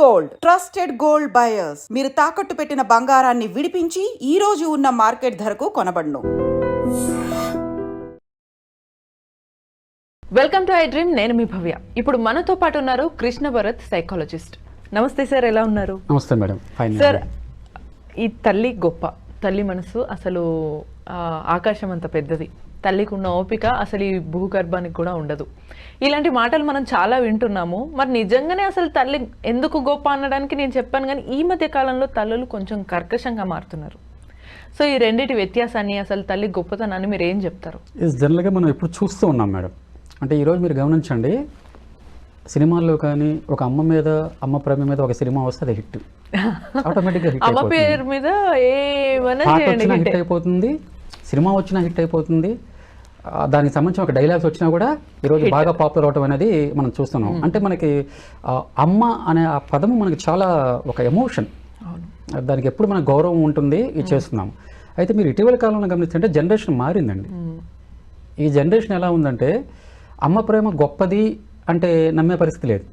Gold. Trusted gold buyers. మీరు తాకట్టు పెట్టిన బంగారాన్ని విడిపించి ఈ రోజు ఉన్న మార్కెట్ ధరకు కొనబడును. వెల్కమ్ టు ఐ డ్రీమ్ నేను మీ భవ్య. ఇప్పుడు మనతో పాటు ఉన్నారు కృష్ణ భరత్ సైకాలజిస్ట్. నమస్తే సార్ ఎలా ఉన్నారు? నమస్తే మేడం. సార్ ఈ తల్లి గొప్ప. తల్లి మనసు అసలు ఆ, ఆకాశం అంత పెద్దది. తల్లికి ఉన్న ఓపిక అసలు ఈ భూగర్భానికి కూడా ఉండదు. ఇలాంటి మాటలు మనం చాలా వింటున్నాము. మరి నిజంగానే అసలు తల్లి ఎందుకు గొప్ప అనడానికి నేను చెప్పాను కానీ ఈ మధ్య కాలంలో తల్లులు కొంచెం కర్కశంగా మారుతున్నారు. సో ఈ రెండింటి వ్యత్యాసాన్ని అసలు తల్లి గొప్పతనాన్ని మీరు ఏం చెప్తారు? జనరల్గా మనం ఎప్పుడు చూస్తూ ఉన్నాం మేడం. అంటే ఈరోజు మీరు గమనించండి సినిమాల్లో కానీ ఒక అమ్మ మీద అమ్మ ప్రేమ మీద ఒక సినిమా వస్తే అది హిట్. ఆటోమేటిక్గా హిట్ అయిపోతుంది. పేరు మీద హిట్ అయిపోతుంది సినిమా వచ్చినా హిట్ అయిపోతుంది దానికి సంబంధించిన ఒక డైలాగ్స్ వచ్చినా కూడా ఈరోజు బాగా పాపులర్ అవటం అనేది మనం చూస్తున్నాం. అంటే మనకి అమ్మ అనే ఆ పదము మనకి చాలా ఒక ఎమోషన్. దానికి ఎప్పుడు మన గౌరవం ఉంటుంది ఇది చేస్తున్నాం అయితే మీరు ఇటీవల కాలంలో గమనిస్తుంటే జనరేషన్ మారిందండి. మ్మ్. ఈ జనరేషన్ ఎలా ఉందంటే అమ్మ ప్రేమ గొప్పది అంటే నమ్మే పరిస్థితి లేదు.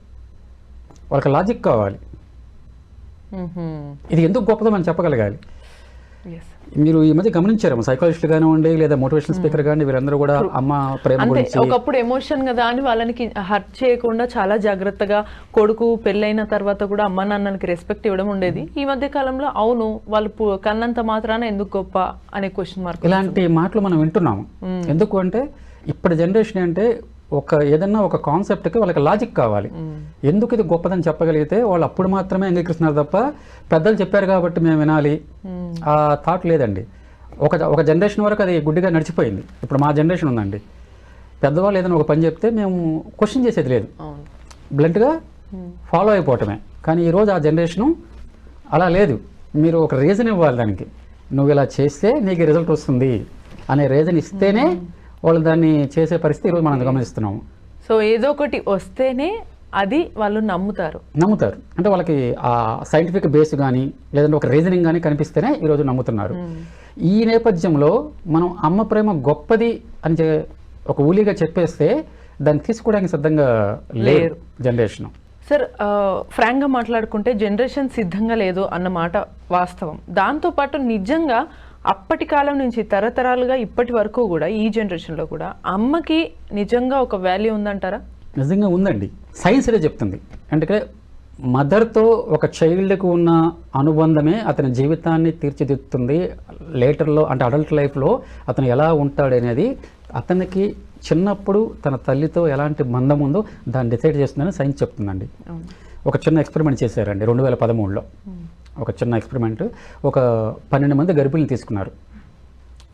వాళ్ళకి లాజిక్ కావాలి. ఇది ఎందుకు గొప్పదో మనం చెప్పగలగాలి. మీరు ఈ మధ్య గమనించారు? సైకాలజిస్ట్ కానివ్వండి లేదా మోటివేషనల్ స్పీకర్ కానీ వీరందరూ కూడా అమ్మ ప్రేమ గురించి ఒకప్పుడు ఎమోషన్ కదా అని వాళ్ళకి హర్ట్ చేయకుండా చాలా జాగ్రత్తగా కొడుకు పెళ్ళైన తర్వాత కూడా అమ్మ నాన్నలకి రెస్పెక్ట్ ఇవ్వడం ఉండేది. ఈ మధ్య కాలంలో అవును వాళ్ళు కన్నంత మాత్రాన ఎందుకు గొప్ప అనే క్వశ్చన్ మార్క్ ఇలాంటి మాటలు మనం వింటున్నాము. ఎందుకు అంటే ఇప్పటి జనరేషన్ అంటే ఒక ఏదన్నా ఒక కాన్సెప్ట్కి వాళ్ళకి లాజిక్ కావాలి. ఎందుకు ఇది గొప్పదని చెప్పగలిగితే వాళ్ళు అప్పుడు మాత్రమే అంగీకరిస్తున్నారు తప్ప పెద్దలు చెప్పారు కాబట్టి మేము వినాలి. ఆ థాట్ లేదండి. ఒక ఒక జనరేషన్ వరకు అది గుడ్డిగా నడిచిపోయింది. ఇప్పుడు మా జనరేషన్ ఉందండి. పెద్దవాళ్ళు ఏదైనా ఒక పని చెప్తే మేము క్వశ్చన్ చేసేది లేదు. బ్లంట్గా ఫాలో అయిపోవటమే. కానీ ఈరోజు ఆ జనరేషను అలా లేదు. మీరు ఒక రీజన్ ఇవ్వాలి దానికి. నువ్వు ఇలా చేస్తే నీకు రిజల్ట్ వస్తుంది అనే రీజన్ ఇస్తేనే వాళ్ళు దాన్ని చేసే పరిస్థితి ఈరోజు మనం గమనిస్తున్నాము. సో ఏదో ఒకటి వస్తేనే అది వాళ్ళు నమ్ముతారు. నమ్ముతారు. అంటే వాళ్ళకి ఆ సైంటిఫిక్ బేస్ కానీ లేదంటే ఒక రీజనింగ్ కానీ కనిపిస్తేనే ఈరోజు నమ్ముతున్నారు. ఈ నేపథ్యంలో మనం అమ్మ ప్రేమ గొప్పది అని ఒక ఊలిగా చెప్పేస్తే దాన్ని తీసుకోవడానికి సిద్ధంగా లేరు జనరేషన్ సార్ ఫ్రాంక్గా మాట్లాడుకుంటే జనరేషన్ సిద్ధంగా లేదు అన్న మాట వాస్తవం. దాంతోపాటు నిజంగా అప్పటి కాలం నుంచి తరతరాలుగా ఇప్పటి వరకు కూడా ఈ జనరేషన్లో కూడా అమ్మకి నిజంగా ఒక వాల్యూ ఉందంటారా? నిజంగా ఉందండి. సైన్స్ ఇదే చెప్తుంది. అంటే మదర్తో ఒక చైల్డ్కి ఉన్న అనుబంధమే అతని జీవితాన్ని తీర్చిదిద్దుతుంది. లేటర్లో అంటే అడల్ట్ లైఫ్లో అతను ఎలా ఉంటాడనేది అతనికి చిన్నప్పుడు తన తల్లితో ఎలాంటి బంధం ఉందో దాన్ని డిసైడ్ చేస్తుందని సైన్స్ చెప్తుందండి. ఒక చిన్న ఎక్స్పెరిమెంట్ చేశారండి రెండు వేల పదమూడులో. ఒక చిన్న ఎక్స్పెరిమెంట్ ఒక పన్నెండు మంది గర్భిణీలు తీసుకున్నారు.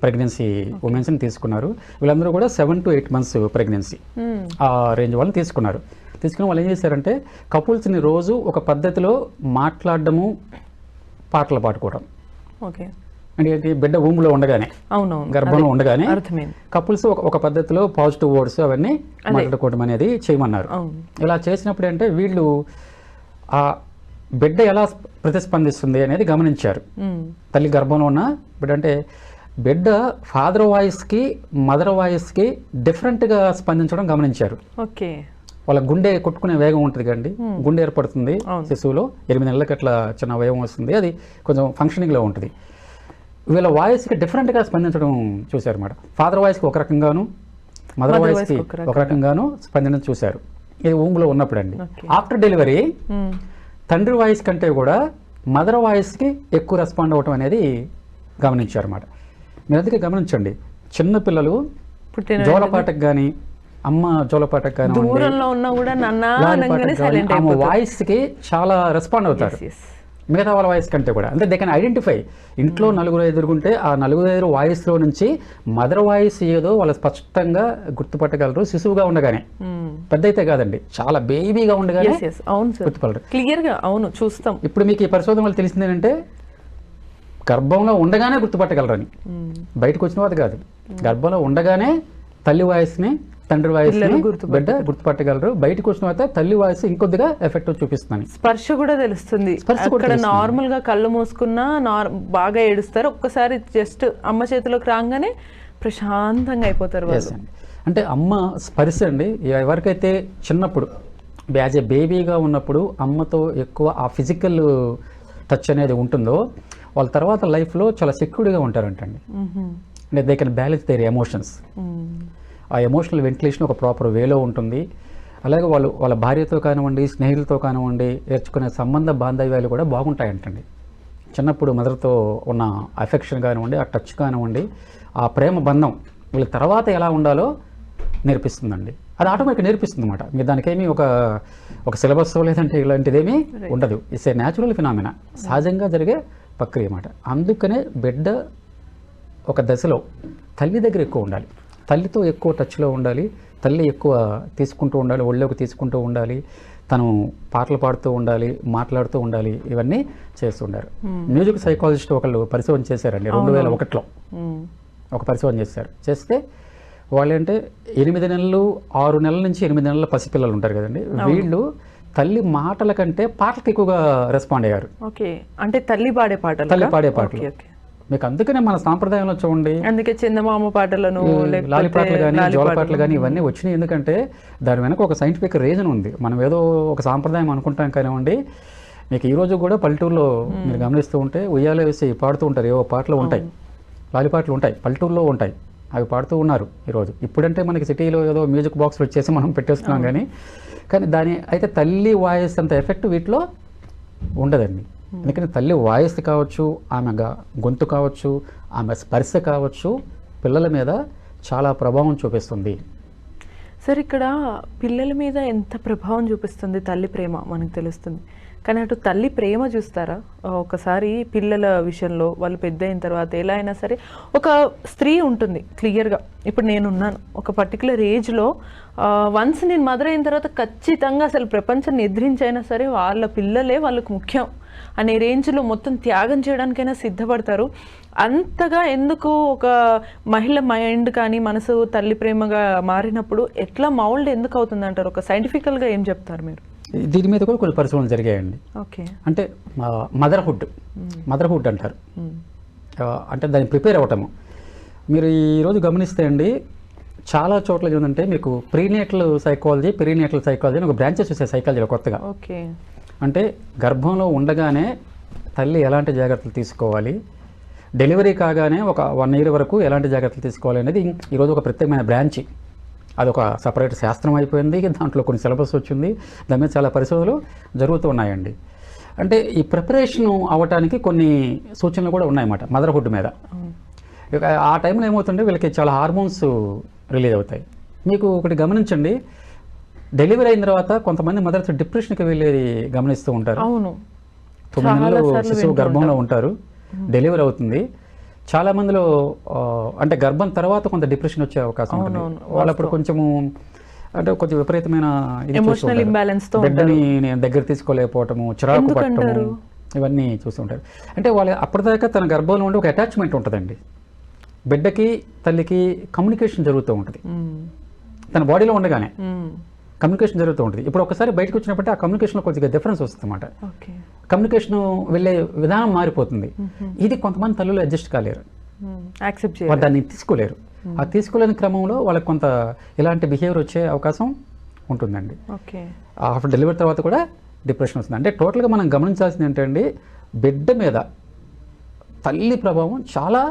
ప్రెగ్నెన్సీ ఉమెన్స్ని తీసుకున్నారు. వీళ్ళందరూ కూడా seven to eight months pregnancy. ఆ రేంజ్ వాళ్ళని తీసుకున్నారు. తీసుకుని వాళ్ళు ఏం చేశారంటే కపుల్స్ని రోజు ఒక పద్ధతిలో మాట్లాడడము పాటలు పాడుకోవడం. ఓకే అంటే బిడ్డ ఊములో ఉండగానే అవునవును. గర్భంలో ఉండగానే కపుల్స్ ఒక పద్ధతిలో పాజిటివ్ వర్డ్స్ అవన్నీ మాట్లాడుకోవడం అనేది చేయమన్నారు. అవును. ఇలా చేసినప్పుడు అంటే వీళ్ళు ఆ బిడ్డ ఎలా ప్రతిస్పందిస్తుంది అనేది గమనించారు. తల్లి గర్భంలో ఉన్న బిడ్డ అంటే బిడ్డ ఫాదర్ వాయిస్కి మదర్ వాయిస్కి డిఫరెంట్గా స్పందించడం గమనించారు. ఓకే. వాళ్ళ గుండె కొట్టుకునే వేగం ఉంటుంది కండి గుండె ఏర్పడుతుంది. శిశువులో ఎనిమిది నెలలకి అట్లా చిన్న వేగం వస్తుంది. అది కొంచెం ఫంక్షనింగ్లో ఉంటుంది. వీళ్ళ వాయిస్కి డిఫరెంట్గా స్పందించడం చూశారు మేడం ఫాదర్ వాయిస్కి ఒక రకంగాను మదర్ వాయిస్కి ఒక రకంగాను స్పందించడం చూశారు. ఇది ఊంగులో ఉన్నప్పుడు అండి. After delivery. తండ్రి వాయిస్ కంటే కూడా మదర్ వాయిస్కి ఎక్కువ రెస్పాండ్ అవ్వటం అనేది గమనించారు అన్నమాట మీరు అందుకే గమనించండి చిన్న పిల్లలు పుట్టిన జోలపాటకు కానీ అమ్మ జోలపాటకు కానీ దూరంలో ఉన్నా కూడా నన్న వాయిస్కి చాలా రెస్పాండ్ అవుతారు. మిగతా వాళ్ళ వాయిస్ కంటే కూడా. అంటే దే కెన్ ఐడెంటిఫై ఇంట్లో నలుగురు ఎదుర్కొంటే ఆ నలుగురు ఐదుగురు వాయిస్లో నుంచి మదర్ వాయిస్ ఏదో వాళ్ళు స్పష్టంగా గుర్తుపట్టగలరు శిశువుగా ఉండగానే. మ్మ్. పెద్ద అయితే కాదండి. చాలా బేబీగా ఉండగానే గుర్తుపడరు. క్లియర్గా అవును చూస్తాం. ఇప్పుడు మీకు ఈ పరిశోధన వల్ల తెలిసింది ఏంటంటే గర్భంలో ఉండగానే గుర్తుపట్టగలరని. మ్మ్. బయటకు వచ్చిన కాదు. గర్భంలో ఉండగానే తల్లి వాయిస్ని తండ్రి గుర్తుపట్ట- బిడ్డ గుర్తుపట్టగలరు. బయటకు వచ్చిన తర్వాత తల్లి వాయిస్ ఇంకొద్దిగా ఎఫెక్ట్ చూపిస్తుంది స్పర్శ కూడా తెలుస్తుంది. అక్కడ. నార్మల్గా కళ్ళు మూసుకున్నా బాగా ఏడుస్తారు. ఒక్కసారి జస్ట్ అమ్మ చేతిలోకి రాగానే ప్రశాంతంగా అయిపోతారు అంటే అమ్మ స్పర్శ అండి. ఎవరికైతే చిన్నప్పుడు యాజ్ ఏ బేబీగా ఉన్నప్పుడు అమ్మతో ఎక్కువ ఆ ఫిజికల్ టచ్ అనేది ఉంటుందో వాళ్ళ తర్వాత లైఫ్లో చాలా సెక్యూర్డ్గా ఉంటారంటండి. అంటే they can balance their emotions. ఆ ఎమోషనల్ వెంటిలేషన్ ఒక ప్రాపర్ వేలో ఉంటుంది. అలాగే వాళ్ళు వాళ్ళ భార్యతో కానివ్వండి స్నేహితులతో కానివ్వండి ఏర్చుకునే సంబంధ బాంధవ్యాలు కూడా బాగుంటాయంటండి. చిన్నప్పుడు మదర్తో ఉన్న అఫెక్షన్ కానివ్వండి ఆ టచ్ కానివ్వండి ఆ ప్రేమ బంధం వీళ్ళ తర్వాత ఎలా ఉండాలో నేర్పిస్తుందండి. అది ఆటోమేటిక్ నేర్పిస్తుంది అనమాట మీరు దానికేమీ ఒక ఒక సిలబస్ లేదంటే ఇలాంటిదేమీ ఉండదు. ఇట్స్ ఏ న్యాచురల్ ఫినామినా సహజంగా జరిగే ప్రక్రియ అన్నమాట. అందుకనే బిడ్డ ఒక దశలో తల్లి దగ్గర ఎక్కువ ఉండాలి. తల్లితో ఎక్కువ టచ్లో ఉండాలి. తల్లి ఎక్కువ తీసుకుంటూ ఉండాలి ఒళ్ళోకి తీసుకుంటూ ఉండాలి. తను పాటలు పాడుతూ ఉండాలి మాట్లాడుతూ ఉండాలి ఇవన్నీ చేస్తుండారు మ్యూజిక్ సైకాలజిస్ట్ ఒకళ్ళు పరిశోధన చేశారండి రెండు వేల ఒకటిలో. ఒక పరిశోధన చేశారు. చేస్తే వాళ్ళంటే ఎనిమిది నెలలు ఆరు నెలల నుంచి ఎనిమిది నెలల పసిపిల్లలు ఉంటారు కదండి. వీళ్ళు తల్లి మాటల కంటే పాటలకు ఎక్కువగా రెస్పాండ్ అయ్యారు. ఓకే. అంటే తల్లి పాడే పాటలు తల్లి పాడే పాటలు. మీకు అందుకనే మన సాంప్రదాయంలో చూడండి. అందుకే చందమామ పాటలను లాలి పాటలు కానీ జోల పాటలు కానీ ఇవన్నీ వచ్చినాయి. ఎందుకంటే దాని వెనక ఒక సైంటిఫిక్ రీజన్ ఉంది. మనం ఏదో ఒక సాంప్రదాయం అనుకుంటాం కానివ్వండి మీకు ఈ రోజు కూడా పల్లెటూరులో మీరు గమనిస్తూ ఉంటే ఉయ్యాల వేసి పాడుతూ ఉంటారు. ఏవో పాటలు ఉంటాయి. లాలి పాటలు ఉంటాయి. పల్లెటూరులో ఉంటాయి. అవి పాడుతూ ఉన్నారు ఈరోజు ఇప్పుడంటే మనకి సిటీలో ఏదో మ్యూజిక్ బాక్స్ వచ్చేసి మనం పెట్టేస్తున్నాం కానీ కానీ దాని అయితే తల్లి వాయిస్ అంత ఎఫెక్ట్ వీటిలో ఉండదండి. Hmm. ఎందుకంటే తల్లి వాయిస్ కావచ్చు ఆమె గొంతు కావచ్చు ఆమె స్పర్శ కావచ్చు పిల్లల మీద చాలా ప్రభావం చూపిస్తుంది. సార్ ఇక్కడ పిల్లల మీద ఎంత ప్రభావం చూపిస్తుంది తల్లి ప్రేమ మనకు తెలుస్తుంది. కానీ అటు తల్లి ప్రేమ చూస్తారా? ఒకసారి పిల్లల విషయంలో వాళ్ళు పెద్ద అయిన తర్వాత ఎలా అయినా సరే ఒక స్త్రీ ఉంటుంది క్లియర్గా. ఇప్పుడు నేనున్నాను. ఒక పర్టికులర్ ఏజ్లో వన్స్ నేను మదర్ అయిన తర్వాత ఖచ్చితంగా అసలు ప్రపంచాన్ని ఎదిరించైనా సరే వాళ్ళ పిల్లలే వాళ్ళకు ముఖ్యం. అనే రేంజ్లో మొత్తం త్యాగం చేయడానికైనా సిద్ధపడతారు. అంతగా ఎందుకు ఒక మహిళ మైండ్ కానీ మనసు తల్లి ప్రేమగా మారినప్పుడు ఎట్లా మౌల్డ్ ఎందుకు అవుతుంది అంటారు ఒక సైంటిఫికల్గా ఏం చెప్తారు మీరు? దీని మీద కూడా కొన్ని పరిశోధనలు జరిగాయండి. ఓకే. అంటే మదర్హుడ్ మదర్హుడ్ అంటారు. అంటే దాన్ని ప్రిపేర్ అవ్వటము. మీరు ఈరోజు గమనిస్తే అండి చాలా చోట్ల ఏంటంటే మీకు ప్రీనేటల్ సైకాలజీ ప్రీనేటల్ సైకాలజీ అని ఒక బ్రాంచెస్ వచ్చాయి సైకాలజీలో కొత్తగా. ఓకే. అంటే గర్భంలో ఉండగానే తల్లి ఎలాంటి జాగ్రత్తలు తీసుకోవాలి? డెలివరీ కాగానే ఒక వన్ ఇయర్ వరకు ఎలాంటి జాగ్రత్తలు తీసుకోవాలి అనేది ఈరోజు ఒక ప్రత్యేకమైన బ్రాంచ్. అదొక సపరేట్ శాస్త్రం అయిపోయింది. దాంట్లో కొన్ని సిలబస్ వచ్చింది. దాని మీద చాలా పరిశోధనలు జరుగుతూ ఉన్నాయండి. అంటే ఈ ప్రిపరేషన్ అవ్వటానికి కొన్ని సూచనలు కూడా ఉన్నాయన్నమాట మదర్హుడ్ మీద. ఆ టైంలో ఏమవుతుంటే వీళ్ళకి చాలా హార్మోన్స్ రిలీజ్ అవుతాయి. మీకు ఒకటి గమనించండి. డెలివరీ అయిన తర్వాత కొంతమంది మదర్స్ డిప్రెషన్కి వెళ్ళేది గమనిస్తూ ఉంటారు. అవును. తొమ్మిది నెలలు శిశువు గర్భంలో ఉంటారు. డెలివరీ అవుతుంది. చాలా మందిలో అంటే గర్భం తర్వాత కొంత డిప్రెషన్ వచ్చే అవకాశం ఉంటుంది వాళ్ళప్పుడు కొంచెము అంటే కొంచెం విపరీతమైన చూస్తుంటారు. imbalance తో బిడ్డని నేను దగ్గర తీసుకోలేకపోవటము చిరాకు ఎందుకంటారు? ఇవన్నీ చూస్తుంటారు అంటే వాళ్ళ అప్పటిదాకా తన గర్భంలో ఉండే ఒక అటాచ్మెంట్ ఉంటుందండి బిడ్డకి తల్లికి కమ్యూనికేషన్ జరుగుతూ ఉంటుంది. తన బాడీలో ఉండగానే. కమ్యూనికేషన్ జరుగుతూ ఉంటుంది. ఇప్పుడు ఒకసారి బయటకు వచ్చినప్పుడు ఆ కమ్యూనికేషన్లో కొద్దిగా డిఫరెన్స్ వస్తుంది అన్నమాట ఓకే. కమ్యూనికేషన్ వెళ్ళే విధానం మారిపోతుంది. ఇది కొంతమంది తల్లులు అడ్జస్ట్ కాలేరు. యాక్సెప్ట్ వాళ్ళు దాన్ని తీసుకోలేరు. ఆ తీసుకోలేని క్రమంలో వాళ్ళకి కొంత ఇలాంటి బిహేవియర్ వచ్చే అవకాశం ఉంటుందండి. ఓకే. ఆఫ్టర్ డెలివరీ తర్వాత కూడా డిప్రెషన్ వస్తుంది. అంటే టోటల్గా మనం గమనించాల్సింది ఏంటంటే బిడ్డ మీద తల్లి ప్రభావం చాలా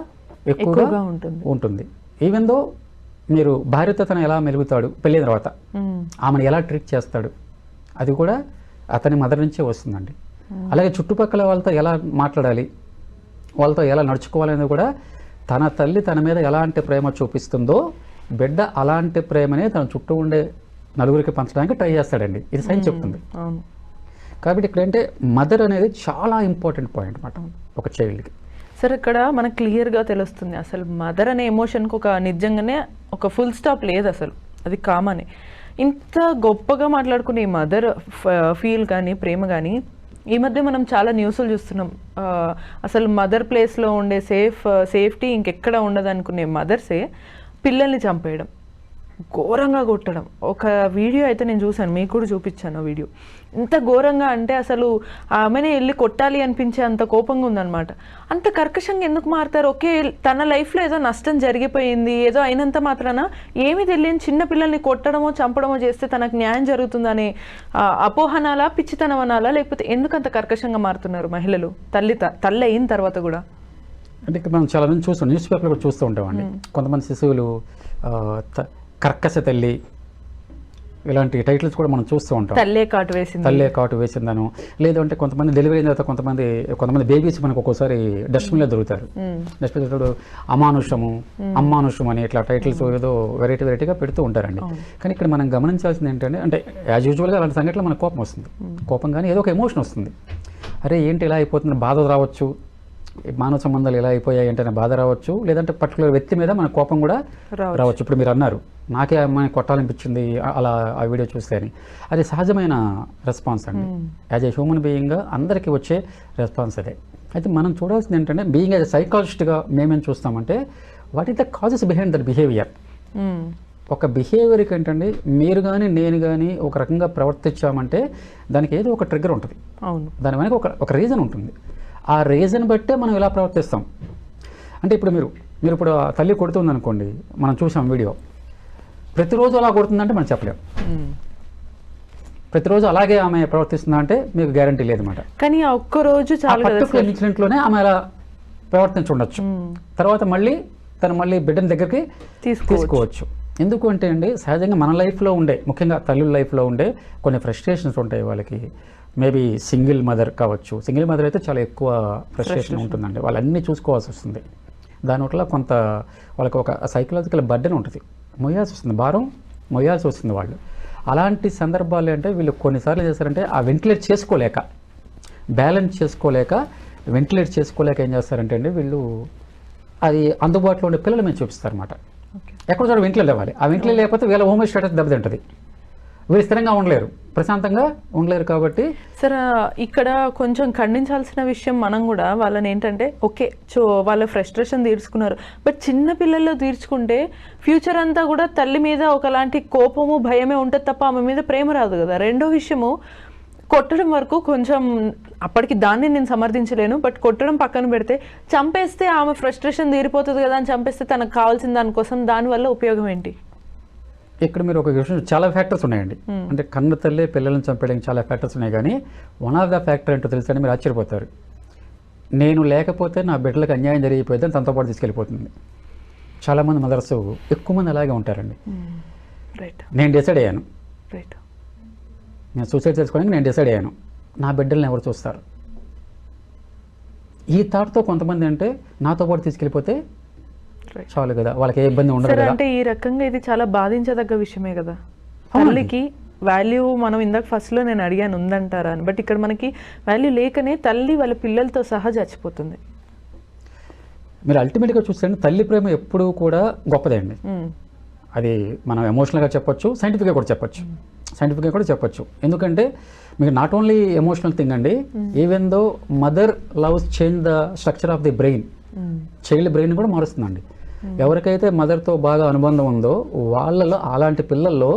ఎక్కువగా ఎక్కువగా ఉంటుంది. ఉంటుంది. ఈవెన్ దో మీరు భార్యతో తను ఎలా మెలుగుతాడు? పెళ్ళిన తర్వాత. ఆమెను ఎలా ట్రీట్ చేస్తాడు? అది కూడా అతని మదర్ నుంచే వస్తుందండి. అలాగే చుట్టుపక్కల వాళ్ళతో ఎలా మాట్లాడాలి? వాళ్ళతో ఎలా నడుచుకోవాలనేది కూడా తన తల్లి తన మీద ఎలాంటి ప్రేమ చూపిస్తుందో బిడ్డ అలాంటి ప్రేమనే తన చుట్టూ ఉండే నలుగురికి పంచడానికి ట్రై చేస్తాడండి. ఇది సైన్స్ చెప్తుంది. కాబట్టి ఇక్కడ ఏంటంటే మదర్ అనేది చాలా ఇంపార్టెంట్ పాయింట్ అనమాట ఒక చైల్డ్కి సార్ ఇక్కడ మనకు క్లియర్గా తెలుస్తుంది అసలు మదర్ అనే ఎమోషన్కి ఒక నిజంగానే ఒక ఫుల్ స్టాప్ లేదు అసలు. అది కామనే ఇంత గొప్పగా మాట్లాడుకునే ఈ మదర్ ఫీల్ కానీ ప్రేమ కానీ ఈ మధ్య మనం చాలా న్యూస్లు చూస్తున్నాం. అసలు మదర్ ప్లేస్లో ఉండే సేఫ్ సేఫ్టీ ఇంకెక్కడ ఉండదు అనుకునే మదర్సే పిల్లల్ని చంపేయడం. ఘోరంగా కొట్టడం. ఒక వీడియో అయితే నేను చూశాను మీకు కూడా చూపించాను వీడియో. ఎంత ఘోరంగా అంటే అసలు ఆమెనే వెళ్ళి కొట్టాలి అనిపించే అంత కోపంగా ఉందన్నమాట. అంత కర్కశంగా ఎందుకు మారుతారు? ఓకే తన లైఫ్లో ఏదో నష్టం జరిగిపోయింది ఏదో అయినంత మాత్రాన ఏమీ తెలియని చిన్న పిల్లల్ని కొట్టడమో చంపడమో చేస్తే తనకు న్యాయం జరుగుతుందనే అపోహనాలా పిచ్చితనం అనాలా లేకపోతే ఎందుకు అంత కర్కశంగా మారుతున్నారు మహిళలు? తల్లి తల్లి అయిన తర్వాత కూడా. అంటే మనం చాలా మంది చూస్తాం న్యూస్ పేపర్లో కూడా చూస్తూ ఉంటామండి. కొంతమంది శిశువులు కర్కశ తల్లి ఇలాంటి టైటిల్స్ కూడా మనం చూస్తూ ఉంటాం. తల్లే కాటు వేసింది. తల్లే కాటు వేసిందను. లేదంటే కొంతమంది డెలివరీ అయిన తర్వాత కొంతమంది కొంతమంది బేబీస్ మనకు ఒక్కోసారి డస్ట్బిన్లో దొరుకుతారు. డస్ట్బిన్ దొరుకుతాడు అమానుషము అమ్మానుషం అని ఇట్లా టైటిల్స్ ఏదో వెరైటీ వెరైటీగా పెడుతూ ఉంటారండి. కానీ ఇక్కడ మనం గమనించాల్సింది ఏంటంటే అంటే యాజ్ యూజువల్గా అలాంటి సంఘటనలో మనకు కోపం వస్తుంది. కోపం కానీ ఏదో ఒక ఎమోషన్ వస్తుంది. అరే ఏంటి ఇలా అయిపోతుంది? బాధ రావచ్చు. మానవ సంబంధాలు ఎలా అయిపోయాయి అంటే బాధ రావచ్చు. లేదంటే పర్టికులర్ వ్యక్తి మీద మన కోపం కూడా రావచ్చు. ఇప్పుడు మీరు అన్నారు నాకే అమ్మాయిని కొట్టాలనిపించింది అలా ఆ వీడియో చూస్తే అని. అది సహజమైన రెస్పాన్స్ అండి. యాజ్ ఏ హ్యూమన్ బీయింగ్గా అందరికీ వచ్చే రెస్పాన్స్ అదే. అయితే మనం చూడాల్సింది ఏంటంటే బీయింగ్ యాజ్ సైకాలజిస్ట్గా మేమేం చూస్తామంటే what is the causes behind that behaviour. ఒక బిహేవియర్కి ఏంటంటే మీరు కానీ నేను కానీ ఒక రకంగా ప్రవర్తించామంటే దానికి ఏదో ఒక ట్రిగ్గర్ ఉంటుంది. అవును. దాని వెనక ఒక ఒక రీజన్ ఉంటుంది. ఆ రీజన్ బట్టే మనం ఇలా ప్రవర్తిస్తాం. అంటే ఇప్పుడు మీరు మీరు ఇప్పుడు తల్లి కొడుతుంది అనుకోండి మనం చూసాం వీడియో. ప్రతిరోజు అలా కొడుతుందంటే మనం చెప్పలేం. మ్మ్. ప్రతిరోజు అలాగే ఆమె ప్రవర్తిస్తుందా అంటే మీకు గ్యారంటీ లేదన్నమాట. కానీ ఆ ఒక్క రోజు ఆ చాలు కదా పర్టికులర్ ఇన్సిడెంట్లోనే ఆమె అలా ప్రవర్తించి ఉండొచ్చు తర్వాత మళ్ళీ తను మళ్ళీ బిడ్డని దగ్గరికి తీసుకోవచ్చు. తీసుకోవచ్చు. ఎందుకు అంటే అండి సహజంగా మన లైఫ్లో ఉండే ముఖ్యంగా తల్లుల లైఫ్లో ఉండే కొన్ని ఫ్రస్ట్రేషన్స్ ఉంటాయి వాళ్ళకి. మేబీ సింగిల్ మదర్ కావచ్చు. సింగిల్ మదర్ అయితే చాలా ఎక్కువ ఫ్రస్ట్రేషన్ ఉంటుందండి. వాళ్ళన్నీ చూసుకోవాల్సి వస్తుంది. దానివల్ల కొంత వాళ్ళకి ఒక సైకలాజికల్ బర్డెన్ ఉంటుంది. మొయ్యాల్సి వస్తుంది. భారం మొయ్యాల్సి వస్తుంది వాళ్ళు. అలాంటి సందర్భాలు అంటే వీళ్ళు కొన్నిసార్లు చేస్తారంటే ఆ వెంటిలేట్ చేసుకోలేక బ్యాలెన్స్ చేసుకోలేక వెంటిలేట్ చేసుకోలేక ఏం చేస్తారంటే అండి వీళ్ళు అది అందుబాటులో ఉండే పిల్లల మీద చూపిస్తారు అనమాట ఓకే. ఎక్కడ చోట వెంటిలేట్ లేవాలి ఆ వెంటిలేట్ లేకపోతే వీళ్ళ హోమ్ స్టేటస్ దెబ్బతింటుంది. వీళ్ళు స్థిరంగా ఉండలేరు. ప్రశాంతంగా ఉండలేరు కాబట్టి సార్ ఇక్కడ కొంచెం ఖండించాల్సిన విషయం మనం కూడా వాళ్ళని ఏంటంటే ఓకే సో వాళ్ళ ఫ్రస్ట్రేషన్ తీర్చుకున్నారు. బట్ చిన్న పిల్లల్లో తీర్చుకుంటే ఫ్యూచర్ అంతా కూడా తల్లి మీద ఒకలాంటి కోపము భయమే ఉంటుంది తప్ప ఆమె మీద ప్రేమ రాదు కదా. రెండో విషయము కొట్టడం వరకు కొంచెం అప్పటికి దాన్ని నేను సమర్థించలేను బట్ కొట్టడం పక్కన పెడితే చంపేస్తే ఆమె ఫ్రస్ట్రేషన్ తీరిపోతుంది కదా అని చంపేస్తే తనకు కావాల్సిన దానికోసం దానివల్ల ఉపయోగం ఏంటి? ఇక్కడ మీరు ఒక విషయం చాలా ఫ్యాక్టర్స్ ఉన్నాయండి. అంటే కన్ను తల్లి పిల్లల్ని చంపేయడానికి చాలా ఫ్యాక్టర్స్ ఉన్నాయి కానీ వన్ ఆఫ్ ద ఫ్యాక్టర్ ఏంటో తెలుసని మీరు ఆశ్చర్యపోతారు. నేను లేకపోతే నా బిడ్డలకు అన్యాయం జరిగిపోతే తనతో పాటు తీసుకెళ్ళిపోతుంది. చాలామంది మదర్స్ ఎక్కువ మంది అలాగే ఉంటారండి. రైట్ నేను డిసైడ్ అయ్యాను. రైట్ నేను సూసైడ్ చేసుకోవడానికి నేను డిసైడ్ అయ్యాను. నా బిడ్డల్ని ఎవరు చూస్తారు? ఈ థాట్తో కొంతమంది అంటే నాతో పాటు తీసుకెళ్ళిపోతే చాలు కదా వాళ్ళకి ఏ ఇబ్బంది ఉండదు అంటే ఈ రకంగా ఇది చాలా బాధించదగ్గ విషయమే కదా. తల్లికి వాల్యూ మనం ఇందాక ఫస్ట్లో నేను అడిగాను ఉందంటారా అని. బట్ ఇక్కడ మనకి వాల్యూ లేకనే తల్లి వాళ్ళ పిల్లలతో సహా చచ్చిపోతుంది. మీరు అల్టిమేట్గా చూస్తే తల్లి ప్రేమ ఎప్పుడూ కూడా గొప్పదే అండి ఉమ్, అది మనం ఎమోషనల్గా చెప్పొచ్చు సైంటిఫిక్గా కూడా చెప్పొచ్చు. సైంటిఫిక్గా కూడా చెప్పొచ్చు. ఎందుకంటే మీకు నాట్ ఓన్లీ ఎమోషనల్ థింగ్ అండి even though mother loves change the structure of the brain child brain కూడా మారుస్తుందండి. ఎవరికైతే మదర్తో బాగా అనుబంధం ఉందో వాళ్ళలో అలాంటి పిల్లల్లో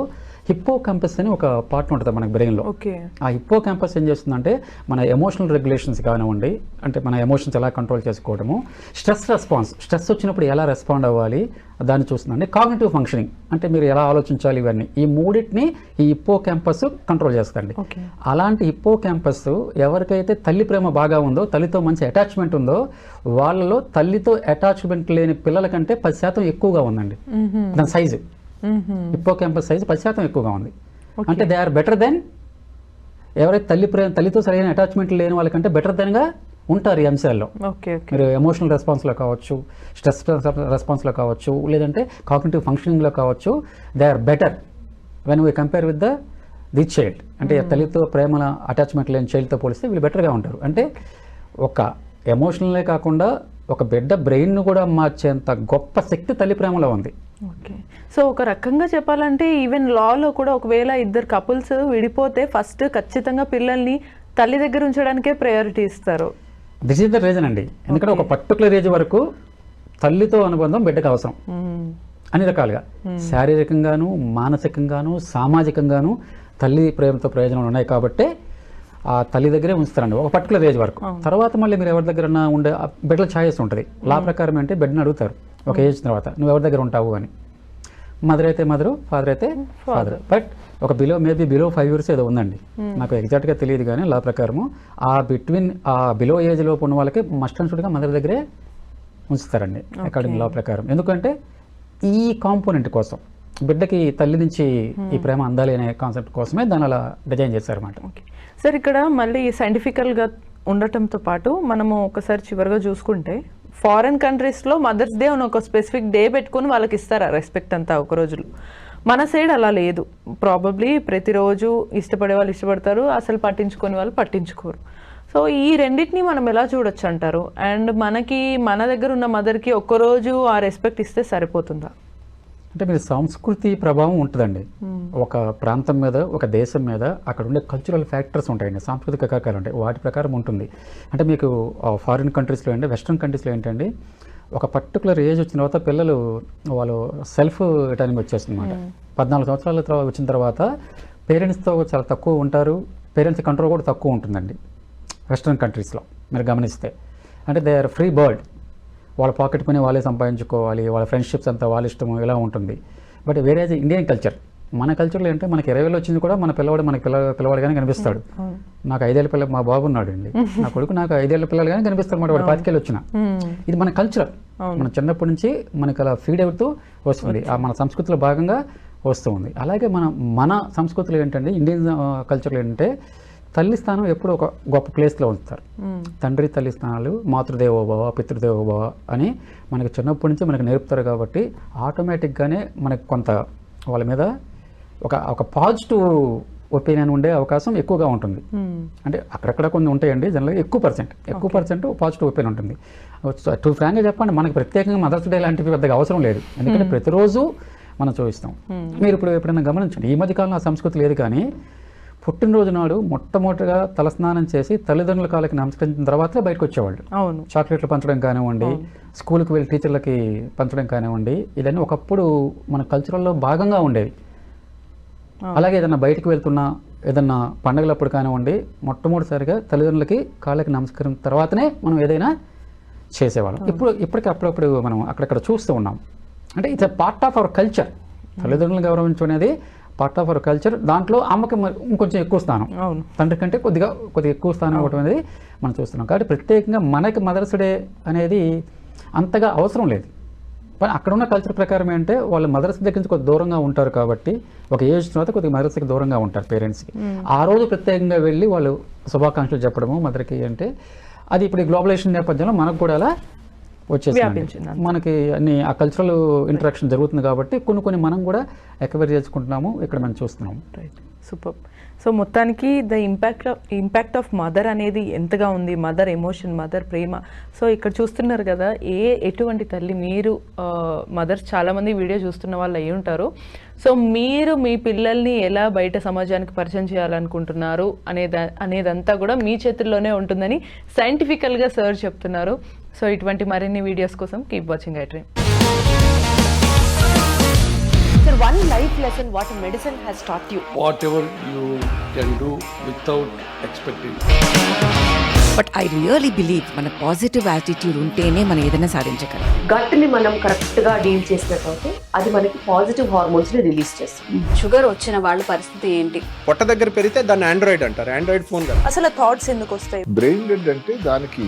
హిప్పో కంపస్ అని ఒక పార్ట్ ఉంటుంది మనకి బ్రెయిన్లో. ఓకే. ఆ హిప్పో క్యాంపస్ ఏం చేస్తుందంటే మన ఎమోషనల్ రెగ్యులేషన్స్ కానివ్వండి అంటే మన ఎమోషన్స్ ఎలా కంట్రోల్ చేసుకోవడము స్ట్రెస్ రెస్పాన్స్ స్ట్రెస్ వచ్చినప్పుడు ఎలా రెస్పాండ్ అవ్వాలి దాన్ని చూస్తుందండి. కాగ్నిటివ్ ఫంక్షనింగ్ అంటే మీరు ఎలా ఆలోచించాలి ఇవన్నీ ఈ మూడింటిని ఈ హిప్పో క్యాంపస్ కంట్రోల్ చేస్తుంది ఓకే. అలాంటి హిప్పో క్యాంపస్ ఎవరికైతే తల్లి ప్రేమ బాగా ఉందో తల్లితో మంచి అటాచ్మెంట్ ఉందో వాళ్ళలో తల్లితో అటాచ్మెంట్ లేని పిల్లల కంటే పది శాతం ఎక్కువగా ఉందండి. దాని సైజు. హిప్పో క్యాంపస్ సైజు పది శాతం ఎక్కువగా ఉంది. అంటే దే ఆర్ బెటర్ దెన్ ఎవరైతే తల్లి ప్రేమ తల్లితో సరైన అటాచ్మెంట్ లేని వాళ్ళకంటే బెటర్ దెన్గా ఉంటారు ఈ అంశాల్లో. మీరు ఎమోషనల్ రెస్పాన్స్లో కావచ్చు స్ట్రెస్ రెస్పాన్స్లో కావచ్చు లేదంటే కాగ్నిటివ్ ఫంక్షనింగ్లో కావచ్చు they are better when we compare with the the child. అంటే తల్లితో ప్రేమ అటాచ్మెంట్ లేని చైల్డ్తో పోలిస్తే వీళ్ళు బెటర్గా ఉంటారు. అంటే ఒక ఎమోషనలే కాకుండా ఒక బిడ్డ బ్రెయిన్ను కూడా మార్చేంత గొప్ప శక్తి తల్లి ప్రేమలో ఉంది. ఓకే. సో ఒక రకంగా చెప్పాలంటే ఈవెన్ లాలో కూడా ఒకవేళ ఇద్దరు కపుల్స్ విడిపోతే ఫస్ట్ ఖచ్చితంగా పిల్లల్ని తల్లి దగ్గర ఉంచడానికే ప్రయారిటీ ఇస్తారు. దిస్ ఈజ్ ద రీజన్ అండి. ఎందుకంటే ఒక పర్టికులర్ ఏజ్ వరకు తల్లితో అనుబంధం బిడ్డకు అవసరం. అన్ని రకాలుగా. శారీరకంగాను మానసికంగాను సామాజికంగాను తల్లి ప్రేమతో ప్రయోజనాలు ఉన్నాయి కాబట్టి ఆ తల్లి దగ్గరే ఉంచుతారండి ఒక పర్టికులర్ ఏజ్ వరకు. తర్వాత మళ్ళీ మీరు ఎవరి దగ్గర ఉండే బిడ్డల ఛాయిస్ ఉంటుంది. లా ప్రకారం అంటే బిడ్డను అడుగుతారు ఒక ఏజ్ తర్వాత నువ్వు ఎవరి దగ్గర ఉంటావు? అని. మదర్ అయితే మదరు ఫాదర్ అయితే ఫాదర్ బట్ ఒక below maybe below five years ఏదో ఉందండి. నాకు ఎగ్జాక్ట్గా తెలియదు కానీ లా ప్రకారము ఆ బిట్వీన్ ఆ బిలో ఏజ్ లోపు ఉన్న వాళ్ళకి మస్ట్ అండ్ షుడ్గా మదర్ దగ్గరే ఉంచుతారండి అకార్డింగ్ లా ప్రకారం. ఎందుకంటే ఈ కాంపోనెంట్ కోసం బిడ్డకి తల్లి నుంచి ఈ ప్రేమ అందాలి అనే కాన్సెప్ట్ కోసమే దాన్ని అలా డిజైన్ చేశారన్నమాట. సార్ ఇక్కడ మళ్ళీ సైంటిఫికల్గా ఉండటంతో పాటు మనము ఒకసారి చివరిగా చూసుకుంటే ఫారెన్ కంట్రీస్లో మదర్స్ డే అని ఒక స్పెసిఫిక్ డే పెట్టుకొని వాళ్ళకి ఇస్తారు ఆ రెస్పెక్ట్ అంతా ఒక రోజులో? మన సైడ్ అలా లేదు. ప్రాబబ్లీ ప్రతిరోజు ఇష్టపడే వాళ్ళు ఇష్టపడతారు అసలు పట్టించుకొని వాళ్ళు పట్టించుకోరు. సో ఈ రెండింటిని మనం ఎలా చూడొచ్చు అంటారు? అండ్ మనకి మన దగ్గర ఉన్న మదర్కి ఒక్కరోజు ఆ రెస్పెక్ట్ ఇస్తే సరిపోతుందా? అంటే మీరు సంస్కృతి ప్రభావం ఉంటుందండి. ఒక ప్రాంతం మీద ఒక దేశం మీద అక్కడ ఉండే కల్చురల్ ఫ్యాక్టర్స్ ఉంటాయండి. సాంస్కృతిక కారకాలు ఉంటాయి. వాటి ప్రకారం ఉంటుంది. అంటే మీకు ఫారిన్ కంట్రీస్లో అంటే వెస్ట్రన్ కంట్రీస్లో ఏంటండి ఒక పర్టికులర్ ఏజ్ వచ్చిన తర్వాత పిల్లలు వాళ్ళు సెల్ఫ్ రిటర్నింగ్ వచ్చేస్తుంది అనమాట పద్నాలుగు సంవత్సరాల తర్వాత వచ్చిన తర్వాత పేరెంట్స్తో చాలా తక్కువ ఉంటారు. పేరెంట్స్ కంట్రోల్ కూడా తక్కువ ఉంటుందండి. వెస్ట్రన్ కంట్రీస్లో మీరు గమనిస్తే. అంటే దే ఆర్ ఫ్రీ బర్డ్ వాళ్ళ పాకెట్ పని వాళ్ళే సంపాదించుకోవాలి వాళ్ళ ఫ్రెండ్షిప్స్ అంతా వాళ్ళ ఇష్టము ఇలా ఉంటుంది. బట్ వేరే ఇండియన్ కల్చర్ మన కల్చర్లో ఏంటంటే మనకి ఇరవై వేలు వచ్చింది కూడా మన పిల్లవాడు మనకి పిల్ల పిల్లవాడుగానే కనిపిస్తాడు. నాకు ఐదేళ్ళ పిల్ల మా బాబు ఉన్నాడు అండి నా కొడుకు నాకు ఐదేళ్ళ పిల్లలుగానే కనిపిస్తాడు అనమాట వాడు పాతికేళ్ళు వచ్చిన. ఇది మన కల్చర్ మన చిన్నప్పటి నుంచి మనకి అలా ఫీడ్ అవుతూ వస్తుంది. ఆ మన సంస్కృతిలో భాగంగా వస్తూ ఉంది. అలాగే మన మన సంస్కృతిలో ఏంటంటే ఇండియన్ కల్చర్లో ఏంటంటే తల్లి స్థానం ఎప్పుడు ఒక గొప్ప ప్లేస్లో ఉంచుతారు. తండ్రి తల్లి స్థానాలు మాతృదేవోభవ పితృదేవోభవ అని మనకి చిన్నప్పటి నుంచి మనకి నేర్పుతారు కాబట్టి ఆటోమేటిక్గానే మనకి కొంత వాళ్ళ మీద ఒక ఒక పాజిటివ్ ఒపీనియన్ ఉండే అవకాశం ఎక్కువగా ఉంటుంది. అంటే అక్కడక్కడ కొన్ని ఉంటాయండి జనరల్గా ఎక్కువ పర్సెంట్ ఎక్కువ పర్సెంట్ పాజిటివ్ ఒపీనియన్ ఉంటుంది. టూ ఫ్రాంక్గా చెప్పండి మనకి ప్రత్యేకంగా మదర్స్ డే లాంటివి పెద్దగా అవసరం లేదు. ఎందుకంటే ప్రతిరోజు మనం చూపిస్తాం. మీరు ఇప్పుడు ఎప్పుడైనా గమనించండి ఈ మధ్య కాలంలో ఆ సంస్కృతి లేదు కానీ పుట్టినరోజు నాడు మొట్టమొదటిగా తలస్నానం చేసి తల్లిదండ్రుల కాళ్ళకి నమస్కరించిన తర్వాత బయటకు వచ్చేవాళ్ళు. అవును. చాక్లెట్లు పంచడం కానివ్వండి స్కూల్కి వెళ్ళి టీచర్లకి పంచడం కానివ్వండి ఇదన్నీ ఒకప్పుడు మన కల్చరల్లో భాగంగా ఉండేవి. అలాగే ఏదన్నా బయటికి వెళ్తున్నా ఏదన్నా పండగలప్పుడు కానివ్వండి మొట్టమొదటిసారిగా తల్లిదండ్రులకి కాళ్ళకి నమస్కారం తర్వాతనే మనం ఏదైనా చేసేవాళ్ళం. ఇప్పుడు ఇప్పటికి అప్పుడప్పుడు మనం అక్కడక్కడ చూస్తూ ఉన్నాం. అంటే it's part of our culture. తల్లిదండ్రులను గౌరవించడం అనేది పార్ట్ ఆఫ్ అవర్ కల్చర్ దాంట్లో అమ్మకి ఇంకొంచెం ఎక్కువ స్థానం. తండ్రి కంటే కొద్దిగా కొద్దిగా ఎక్కువ స్థానం ఇవ్వడం అనేది మనం చూస్తున్నాం. కాబట్టి ప్రత్యేకంగా మనకి మదర్స్ డే అనేది అంతగా అవసరం లేదు. కానీ అక్కడ ఉన్న కల్చర్ ప్రకారం ఏంటంటే వాళ్ళు మదర్స్ దగ్గర నుంచి కొద్ది దూరంగా ఉంటారు కాబట్టి ఒక ఏజ్ తర్వాత కొద్దిగా మదర్స్కి దూరంగా ఉంటారు పేరెంట్స్కి ఆ రోజు ప్రత్యేకంగా వెళ్ళి వాళ్ళు శుభాకాంక్షలు చెప్పడము మదర్కి అంటే అది ఇప్పుడు గ్లోబలైజేషన్ నేపథ్యంలో మనకు కూడా అలా వచ్చేసింది మనకి అన్ని ఆ కల్చరల్ ఇంటరాక్షన్ జరుగుతుంది కాబట్టి కొన్ని కొన్ని మనం కూడా ఎక్వైర్ చేసుకుంటున్నాము ఇక్కడ మనం చూస్తున్నాము. రైట్ సూపర్ సో మొత్తానికి the impact of impact of mother అనేది ఎంతగా ఉంది? మదర్ ఎమోషన్ మదర్ ప్రేమ. సో ఇక్కడ చూస్తున్నారు కదా ఏ ఎటువంటి తల్లి మీరు మదర్స్ చాలామంది వీడియో చూస్తున్న వాళ్ళు అయి ఉంటారు. సో మీరు మీ పిల్లల్ని ఎలా బయట సమాజానికి పరిచయం చేయాలనుకుంటున్నారు అనేది అనేదంతా కూడా మీ చేతుల్లోనే ఉంటుందని సైంటిఫికల్గా సార్ చెప్తున్నారు. సో ఇటువంటి మరిన్ని వీడియోస్ కోసం keep watching I dream Sir, one life lesson what medicine has taught you. whatever you can do without expecting. But I really believe మన పాజిటివ్ యాటిట్యూడ్ ఉంటేనే మనం ఏదైనా సాధించగలం. గట్ని మనం కరెక్ట్గా డీల్ చేసినట్లయితే అది మనకి పాజిటివ్ హార్మోన్స్ని రిలీజ్ చేస్తుంది. షుగర్ వచ్చిన వాళ్ళ పరిస్థితి ఏంటి? పొట్ట దగ్గర పెరిగితే దాన్ని ఆండ్రాయిడ్ అంటారు ఆండ్రాయిడ్ ఫోన్ కదా. అసలు థాట్స్ ఎందుకు వస్తాయి? బ్రెయిన్ డెడ్ అంటే దానికి